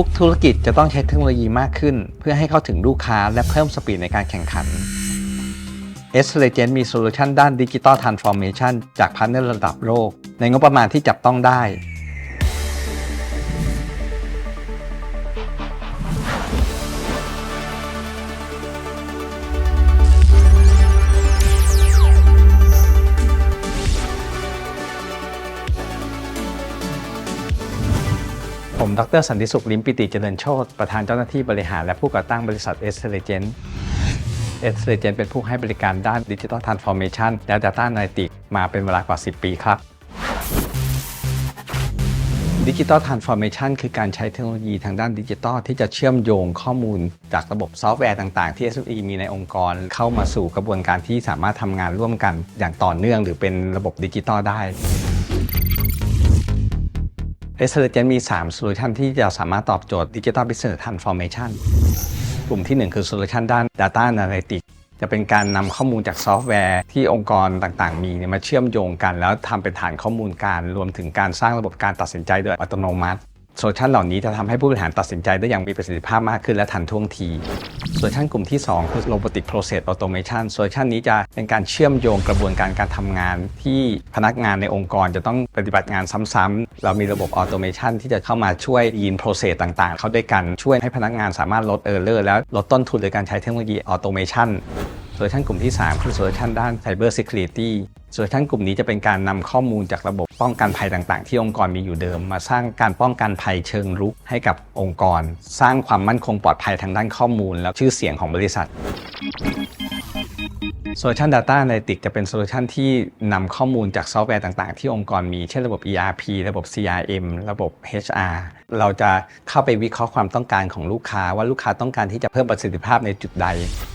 ทุกธุรกิจจะต้องใช้เทคโนโลยีมากขึ้น เพื่อให้เข้าถึงลูกค้าและเพิ่มสปีดในการแข่งขัน s l e g e n d มีโซลูชันด้านดิจิตอลทรานส์ฟอร์เมชันจากพาร์ทเนอร์ระดับโลก ในงบประมาณที่จับต้องได้ ผมดรสันติสุขลิมปิติเจริญโชตประธานเจ้าหน้าที่บริหาร และผู้ก่อตั้งบริษัท s l e g e n d s l e g e n d เป็นผู้ให้บริการด้านดิจิ t a l Transformation และ Data a n a l y t i c มาเป็นเวลากว่า 10 ปีครับดิจิ t a l Transformation คือการใช้เทคโนโลยีทางด้านดิจิทัลที่จะเชื่อมโยงข้อมูล จากระบบซอฟต์แวร์ต่างๆ ที่ SME มีในองค์กร เข้ามาสู่กระบวนการที่สามารถทำงานร่วมกันอย่างต่อเนื่อง หรือเป็นระบบดิจิทัลได้ เอสเ l เจนมี3โซลูชันที่จะสามารถตอบโจทย์ Digital Business Transformation กลุ่มที่ 1 คือโซลูชันด้าน Data Analytics จะเป็นการนำข้อมูลจากซอฟต์แวร์ที่องค์กรต่างๆ มีมาเชื่อมโยงกัน แล้วทำเป็นฐานข้อมูลการ รวมถึงการสร้างระบบการตัดสินใจโดยอัตโนมัติ โซลูชันเหล่านี้จะทำให้ผู้บริหารตัดสินใจได้อย่างมีประสิทธิภาพมากขึ้นและทันท่วงทีโซลูชันกลุ่มที่ 2 คือ Robotic Process Automation โซลูชันนี้จะเป็นการเชื่อมโยงกระบวนการการทำงาน ที่พนักงานในองค์กรจะต้องปฏิบัติงานซ้ำๆเรามีระบบ Automation ที่จะเข้ามาช่วยยิน process ต่างๆ เข้าด้วยกันช่วยให้พนักงานสามารถลด error และลดต้นทุนโดยการใช้เทคโนโลยี Automation โซลูชันกลุ่มที่ 3 คือโซลูชันด้าน Cyber Security โซลูชันกลุ่มนี้จะเป็นการนำข้อมูลจากระบบป้องกันภัยต่างๆ ที่องค์กรมีอยู่เดิม มาสร้างการป้องกันภัยเชิงรุกให้กับองค์กร สร้างความมั่นคงปลอดภัยทางด้านข้อมูล และชื่อเสียงของบริษัทโซลูชัน Data Analytics จะเป็นโซลูชันที่นำข้อมูลจากซอฟต์แวร์ต่าง ๆ ที่องค์กรมี เช่นระบบ ERP ระบบ CRM ระบบ HR เราจะเข้าไปวิเคราะห์ความต้องการของลูกค้าว่าลูกค้าต้องการที่จะเพิ่มประสิทธิภาพในจุดใด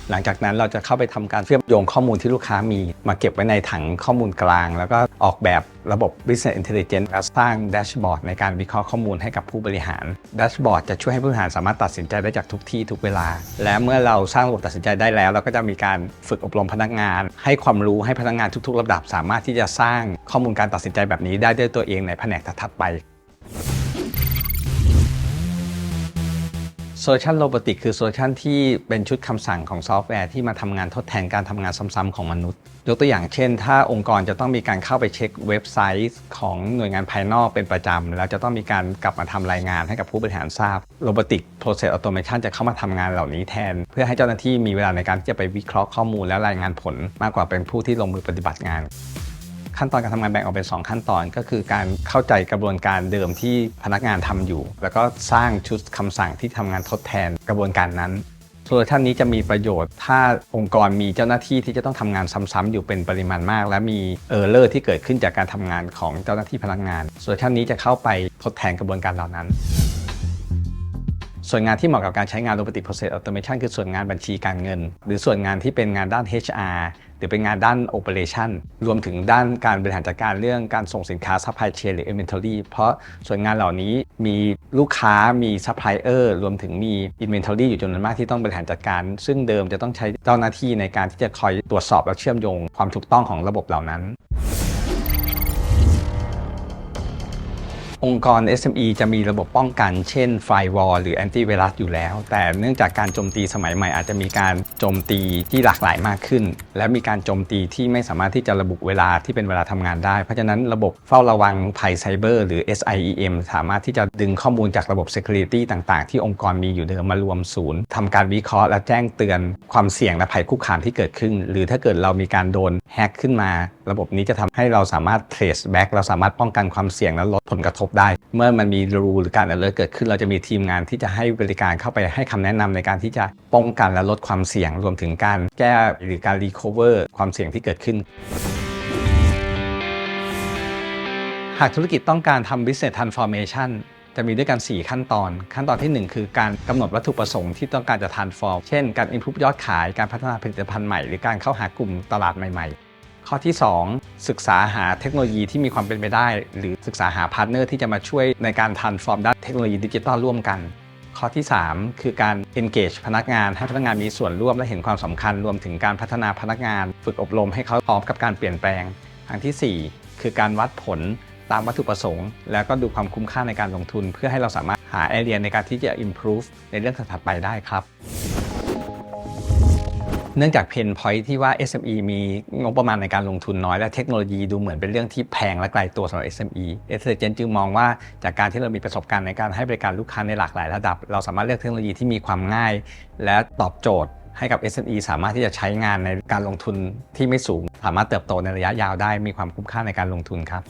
หลังจากนั้นเราจะเข้าไปทำการเชื่อมโยงข้อมูลที่ลูกค้ามี มาเก็บไว้ในถังข้อมูลกลาง แล้วก็ออกแบบระบบ Business Intelligence และสร้างแดชบอร์ดในการวิเคราะห์ข้อมูลให้กับผู้บริหารแดชบอร์ดจะช่วยให้ผู้บริหารสามารถตัดสินใจได้จากทุกที่ทุกเวลา และเมื่อเราสร้างระบบตัดสินใจได้แล้ว เราก็จะมีการฝึกอบรมพนักงาน ให้ความรู้ให้พนักงานทุก ๆ ระดับ สามารถที่จะสร้างข้อมูลการตัดสินใจแบบนี้ได้ด้วยตัวเองในแผนกถัดไป โซลูชันโรบอติกคือโซลูชันที่เป็นชุดคำสั่งของซอฟต์แวร์ที่มาทำงานทดแทนการทำงานซ้ำๆของมนุษย์ ยกตัวอย่างเช่น ถ้าองค์กรจะต้องมีการเข้าไปเช็คเว็บไซต์ของหน่วยงานภายนอกเป็นประจำ แล้วจะต้องมีการกลับมาทำรายงานให้กับผู้บริหารทราบ Robotic Process Automation จะเข้ามาทำงานเหล่านี้แทน เพื่อให้เจ้าหน้าที่มีเวลาในการที่จะไปวิเคราะห์ข้อมูลและรายงานผล มากกว่าเป็นผู้ที่ลงมือปฏิบัติงาน ขั้นตอนการทำงานแบ่งออกเป็น2ขั้นตอน ก็คือการเข้าใจกระบวนการเดิมที่พนักงานทำอยู่ แล้วก็สร้างชุดคำสั่งที่ทำงานทดแทนกระบวนการนั้นโซลูชันนี้จะมีประโยชน์ ถ้าองค์กรมีเจ้าหน้าที่ที่จะต้องทำงานซ้ำๆอยู่เป็นปริมาณมาก และมีเออร์เลอร์ที่เกิดขึ้นจากการทำงานของเจ้าหน้าที่พนักงานโซลูชันนี้จะเข้าไปทดแทนกระบวนการเหล่านั้น ส่วนงานที่เหมาะกับการใช้งาน Robotic Process Automation คือส่วนงานบัญชีการเงิน หรือส่วนงานที่เป็นงานด้าน HR หรือเป็นงานด้าน Operation รวมถึงด้านการบริหารจัดการเรื่องการส่งสินค้า Supply Chain หรือ Inventory เพราะส่วนงานเหล่านี้มีลูกค้ามี Supplier รวมถึงมี Inventory อยู่จำนวนมากที่ต้องบริหารจัดการ ซึ่งเดิมจะต้องใช้เจ้าหน้าที่ในการที่จะคอยตรวจสอบและเชื่อมโยงความถูกต้องของระบบเหล่านั้น องค์กร SME จะมีระบบป้องกันเช่น Firewall หรือ Antivirus อยู่แล้ว แต่เนื่องจากการโจมตีสมัยใหม่อาจจะมีการโจมตีที่หลากหลายมากขึ้น และมีการโจมตีที่ไม่สามารถที่จะระบุเวลาที่เป็นเวลาทำงานได้ เพราะฉะนั้นระบบเฝ้าระวังภัยไซเบอร์หรือ SIEM สามารถที่จะดึงข้อมูลจากระบบ Security ต่างๆ ที่องค์กรมีอยู่เดิมมารวมศูนย์ทำการวิเคราะห์และแจ้งเตือนความเสี่ยงและภัยคุกคามที่เกิดขึ้น หรือถ้าเกิดเรามีการโดนแฮกขึ้นมา ระบบนี้จะทำให้เราสามารถ trace back เราสามารถป้องกันความเสี่ยงและลดผลกระทบได้ เมื่อมันมีรูหรือการ alert เกิดขึ้น เราจะมีทีมงานที่จะให้บริการเข้าไปให้คำแนะนำในการที่จะป้องกันและลดความเสี่ยงรวมถึงการแก้หรือการ recover ความเสี่ยงที่เกิดขึ้น หากธุรกิจต้องการทำ business transformation จะมีด้วยกัน 4 ขั้นตอน ขั้นตอนทีหนึ่1 คือการกำหนดวัตถุประสงค์ที่ต้องการจะ transform เช่น การ improve ยอดขาย การพัฒนาผลิตภัณฑ์ใหม่ หรือการเข้าหากลุ่มตลาดใหม่ ๆ ข้อที่ 2 ศึกษาหาเทคโนโลยีที่มีความเป็นไปได้ หรือศึกษาหาพาร์ทเนอร์ที่จะมาช่วยในการ transform ด้านเทคโนโลยีดิจิทัลร่วมกัน ข้อที่ 3 คือการ engage พนักงานให้พนักงานมีส่วนร่วมและเห็นความสำคัญรวมถึงการพัฒนาพนักงาน ฝึกอบรมให้เขาพร้อมกับการเปลี่ยนแปลงอันทีสี่ 4 คือการวัดผลตามวัตถุประสงค์ แล้วก็ดูความคุ้มค่าในการลงทุน เพื่อให้เราสามารถหาไอเดียในการที่จะ improve ในเรื่องถัดไปได้ครับ เนื่องจากเพนพอยที่ว่า SME มีงบประมาณในการลงทุนน้อย และเทคโนโลยีดูเหมือนเป็นเรื่องที่แพงและไกลตัวสำหรับ SME s อ g e n จึงมองว่าจากการที่เรามีประสบการณ์ในการให้บริการลูกค้าในหลากหลายระดับ เราสามารถเลือกเทคโนโลยีที่มีความง่าย และตอบโจทย์ให้กับ SME สามารถที่จะใช้งานในการลงทุนที่ไม่สูง สามารถเติบโตในระยะยาวได้มีความคุ้มค่าในการลงทุนครับ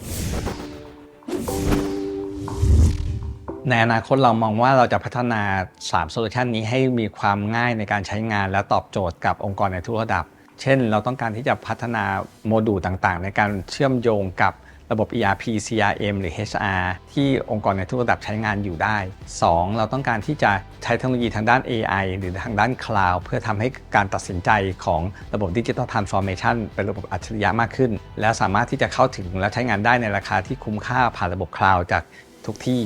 ในอนาคตเรามองว่าเราจะพัฒนา3โซลูชันนี้ให้มีความง่ายในการใช้งานและตอบโจทย์กับองค์กรในทุกระดับ เช่น เราต้องการที่จะพัฒนาโมดูลต่างๆ ในการเชื่อมโยงกับระบบ ERP CRM หรือ HR ที่องค์กรในทุกระดับใช้งานอยู่ได้ 2. เราต้องการที่จะใช้เทคโนโลยีทางด้าน AI หรือทางด้าน Cloud เพื่อทำให้การตัดสินใจของระบบ Digital Transformation เป็นระบบอัจฉริยะมากขึ้น และสามารถที่จะเข้าถึงและใช้งานได้ในราคาที่คุ้มค่าผ่านระบบ Cloud จากทุกที่